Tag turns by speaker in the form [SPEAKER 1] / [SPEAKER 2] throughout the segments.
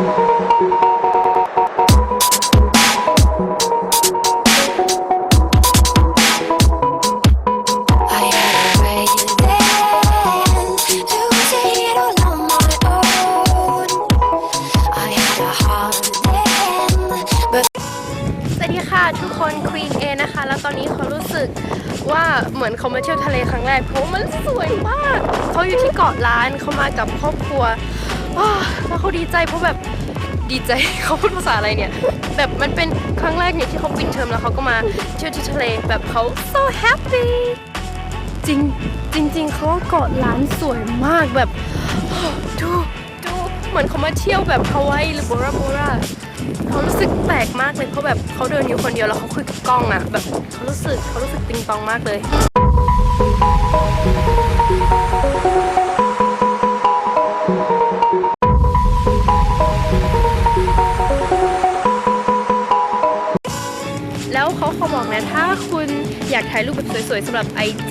[SPEAKER 1] สวัสดีค่ะทุกคน Queen A นะคะ แล้วตอนนี้เขารู้สึกว่าเหมือนเขามาเที่ยวทะเลครั้งแรกเพราะมันสวยมาก เขาอยู่ที่เกาะล้านเขามากับครอบครัว ว้าวแล้วเขาดีใจเพราะแบบดีใจ เขาพูดภาษาอะไรเนี่ย แบบมันเป็นครั้งแรกเนี่ยที่เขาปิดเทอมแล้วเขาก็มาเที่ยวที่ทะเลแบบเขา so happy จริงจริง ๆเขาว่าเกาะล้านสวยมากแบบ ดูดูเหมือนเขามาเที่ยวแบบฮาวายหรือโบราโบราเขารู้สึกแปลกมากเลยเพราะแบบเขาเดินอยู่คนเดียวแล้วเขาคุยกับกล้องอะแบบเขารู้สึกเขารู้สึกติงตองมากเลย เขาเขาบอกนะถ้าคุณอยากถ่ายรูปแบบสวยๆสำหรับ IG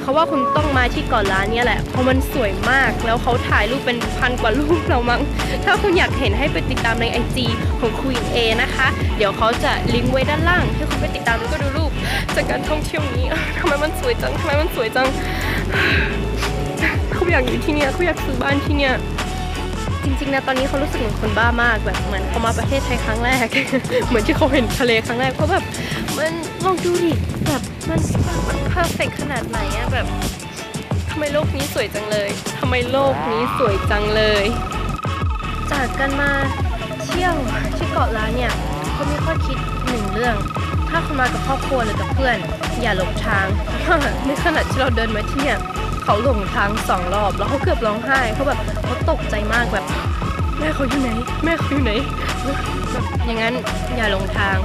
[SPEAKER 1] เขาว่าคุณต้องมาที่เกาะล้านเนี่ยแหละเพราะมันสวยมากแล้วเขาถ่ายรูปเป็นพันกว่ารูปเรามั้งถ้าคุณอยากเห็นให้ไปติดตามใน IG ของ Queen A นะคะ เดี๋ยวเขาจะลิงก์ไว้ด้านล่างให้คุณไปติดตามแล้วก็ดูรูปจากการท่องเที่ยวนี้ทำไมมันสวยจังทำไมมันสวยจังเขาอยากอยู่ที่เนี่ยเขาอยากซื้อบ้านที่เนี่ย จริงๆนะตอนนี้เขารู้สึกเหมือนคนบ้ามากแบบเหมือนเขามาประเทศไทยครั้งแรก เหมือนที่เขาเห็นทะเลครั้งแรกเพราะแบบมันลองดูดิแบบมันมันเพอร์เฟกขนาดไหนอะแบบทำไมโลกนี้สวยจังเลยทำไมโลกนี้สวยจังเลย จากกันมาเที่ยวที่เกาะล้านเนี่ยเขามีข้อคิดหนึ่งเรื่อง ถ้าคุณมากับครอบครัวหรือกับเพื่อน อย่าหลงทางในขณะที่เราเดินมาที่เนี่ย เขาหลงทางสองรอบ แล้วเขาเกือบร้องไห้เขาแบบเขาตกใจมากแบบแม่เขาอยู่ไหน แม่เขาอยู่ไหนแบบอย่างนั้นอย่าหลงทาง